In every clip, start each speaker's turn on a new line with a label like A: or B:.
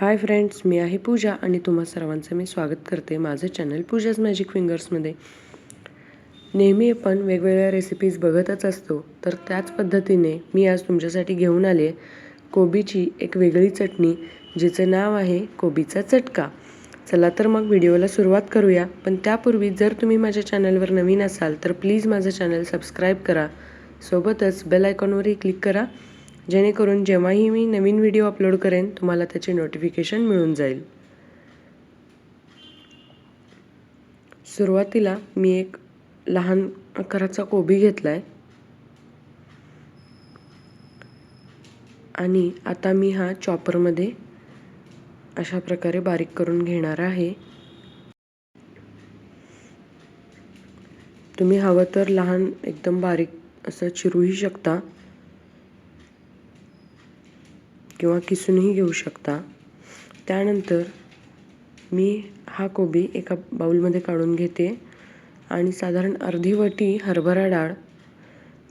A: Hi friends मी आहे पूजा आणि तुम्हा सर्वांचं मी स्वागत करते माझं चॅनल पूजाज मॅजिक फिंगर्समध्ये नेहमी आपण वेगवेगळ्या रेसिपीज बघतच असतो तर त्याच पद्धतीने मी आज तुमच्यासाठी घेऊन आले कोबीची एक वेगळी चटणी जिचं नाव आहे कोबीचा चटका. चला तर मग व्हिडिओला सुरुवात करूया पण त्यापूर्वी जर तुम्ही माझ्या चॅनलवर नवीन असाल तर प्लीज माझं चॅनल सबस्क्राईब करा. सोबतच बेल आयकॉनवरही क्लिक करा. जेणेकरून जेव्हाही मी नवीन व्हिडिओ अपलोड करेन तुम्हाला त्याचे नोटिफिकेशन मिळून जाईल. सुरुवातीला मी एक लहान आकाराचा कोबी घेतला आहे आणि आता मी हा चॉपरमध्ये अशा प्रकारे बारीक करून घेणार आहे. तुम्ही हवं तर लहान एकदम बारीक असं चिरूही शकता. किंवा किसूनही घेऊ शकता. त्यानंतर मी हा कोबी एका बाऊलमध्ये काढून घेते आणि साधारण अर्धी वाटी हरभरा डाळ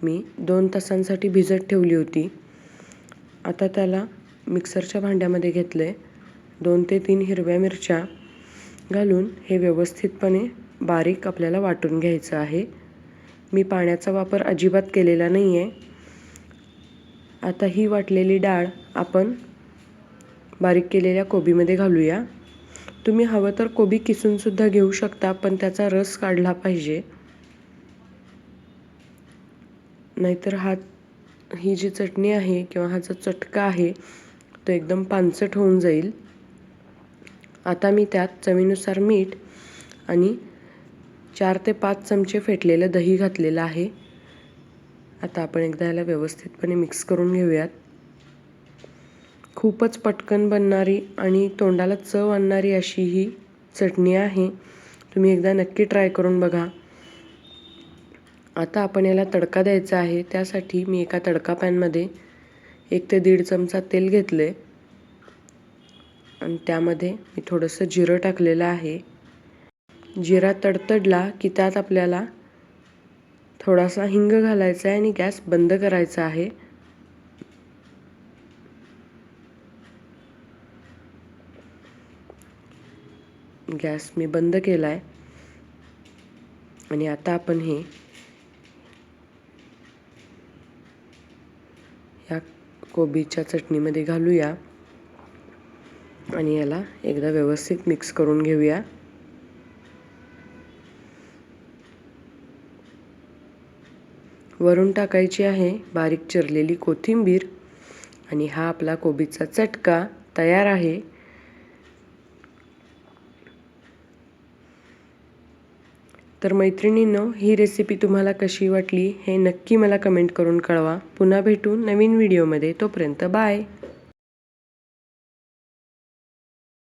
A: मी दोन तासांसाठी भिजत ठेवली होती. आता त्याला मिक्सरच्या भांड्यामध्ये घेतले दोन ते तीन हिरव्या मिरच्या घालून हे व्यवस्थितपणे बारीक आपल्याला वाटून घ्यायचं आहे. मी पाण्याचा वापर अजिबात केलेला नाही आहे आता ही वाटलेली डाळ आपण बारीक केलेल्या कोबीमध्ये घालूया. तुम्ही हवं तर कोबी किसूनसुद्धा घेऊ शकता पण त्याचा रस काढला पाहिजे. नाहीतर हा ही जी चटणी आहे किंवा हा जो चटका आहे तो एकदम पानसट होऊन जाईल. आता मी त्यात चवीनुसार मीठ आणि चार ते पाच चमचे फेटलेलं दही घातलेलं आहे. आता आपण एकदा याला व्यवस्थितपणे मिक्स करून घेऊयात. खूपच पटकन बनणारी आणि तोंडाला चव आणणारी अशी ही चटणी आहे. तुम्ही एकदा नक्की ट्राय करून बघा. आता आपण याला तडका द्यायचा आहे. त्यासाठी मी एका तडका पॅनमध्ये एक ते दीड चमचा तेल घेतलं आहे आणि त्यामध्ये मी थोडंसं जिरं टाकलेलं आहे. जिरा तडतडला की त्यात आपल्याला थोडासा हिंग घालायचा आहे आणि गॅस बंद करायचा आहे. गॅस मी बंद केला आहे आणि आता आपण हे या कोबीच्या चटणीमध्ये घालूया. आणि याला एकदा व्यवस्थित मिक्स करून घेऊया. वरून टाकायची आहे बारीक चिरलेली कोथिंबीर. आणि हा आपला कोबीचा चटका तयार आहे. तर मैत्रिणींनो ही रेसिपी तुम्हाला कशी वाटली हे नक्की मला कमेंट करून कळवा. पुन्हा भेटू नवीन व्हिडिओमध्ये तोपर्यंत बाय